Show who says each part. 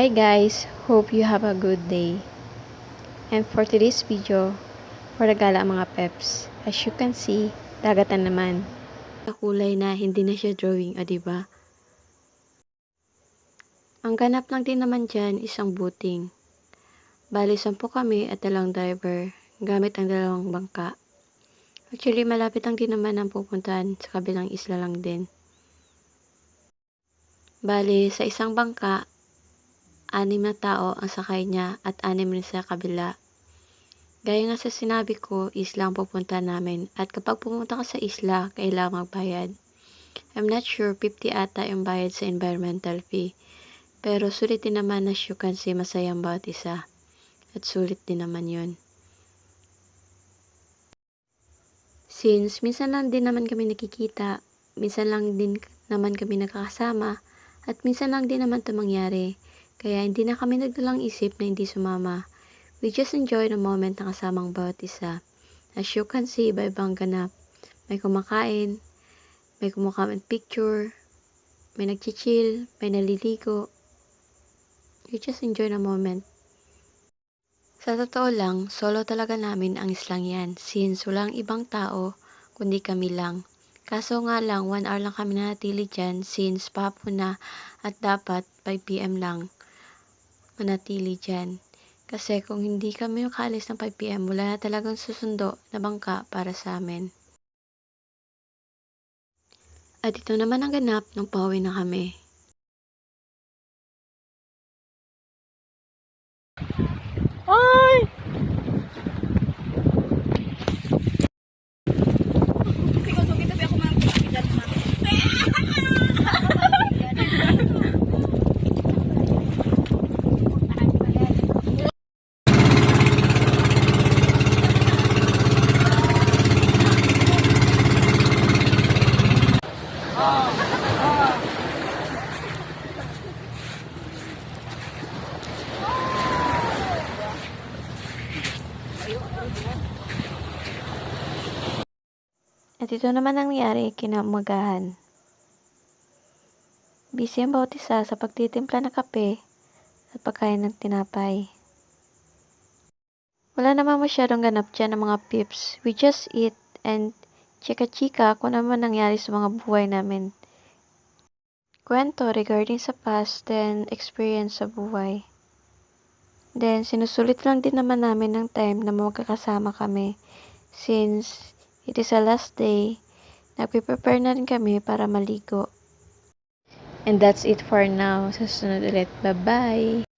Speaker 1: Hi guys, hope you have a good day. And for today's video, for the gala mga peps, as you can see, dagat na naman. Sa kulay na hindi na siya drawing, o diba? Ang ganap lang din naman dyan isang booting. Bali, sampu kami at dalawang driver, gamit ang dalawang bangka. Actually, malapit lang din naman ang pupuntahan sa kabilang isla lang din. Bali, sa isang bangka, anim na tao ang sakay niya at anim rin sa kabila. Gaya nga sa sinabi ko, isla ang pupunta namin at kapag pumunta ka sa isla, kailangan magbayad. I'm not sure, 50 ata yung bayad sa environmental fee. Pero sulit din naman as you can see, masaya ang bawat isa. At sulit din naman yun. Since minsan lang din naman kami nakikita, minsan lang din naman kami nakakasama, at minsan lang din naman ito mangyari. Kaya hindi na kami nagdalang isip na hindi sumama. We just enjoy the moment na kasamang bawat isa. As you can see, iba-ibang ganap. May kumakain, may kumakain picture, may nagchichill, may naliligo. We just enjoy the moment. Sa totoo lang, solo talaga namin ang islang yan since walang ibang tao kundi kami lang. Kaso nga lang, 1 hour lang kami nanatili dyan since papo na at dapat 5pm lang manatili dyan. Kasi kung hindi kami makaalis ng 5pm, wala na talagang susundo na bangka para sa amin. At ito naman ang ganap nung pauwi na kami.
Speaker 2: Ay!
Speaker 1: At naman ang nangyari kinamagahan. Busy ang bawat sa pagtitimpla ng kape at pagkain ng tinapay. Wala namang masyadong ganap dyan ng mga pips. We just eat and chika-chika kung ano man nangyari sa mga buhay namin. Kwento regarding sa past then experience sa buhay. Then, sinusulit lang din naman namin ng time na magkakasama kami since it is a last day, nagpe-prepare na rin kami para maligo. And that's it for now. Susunod ulit. Bye-bye!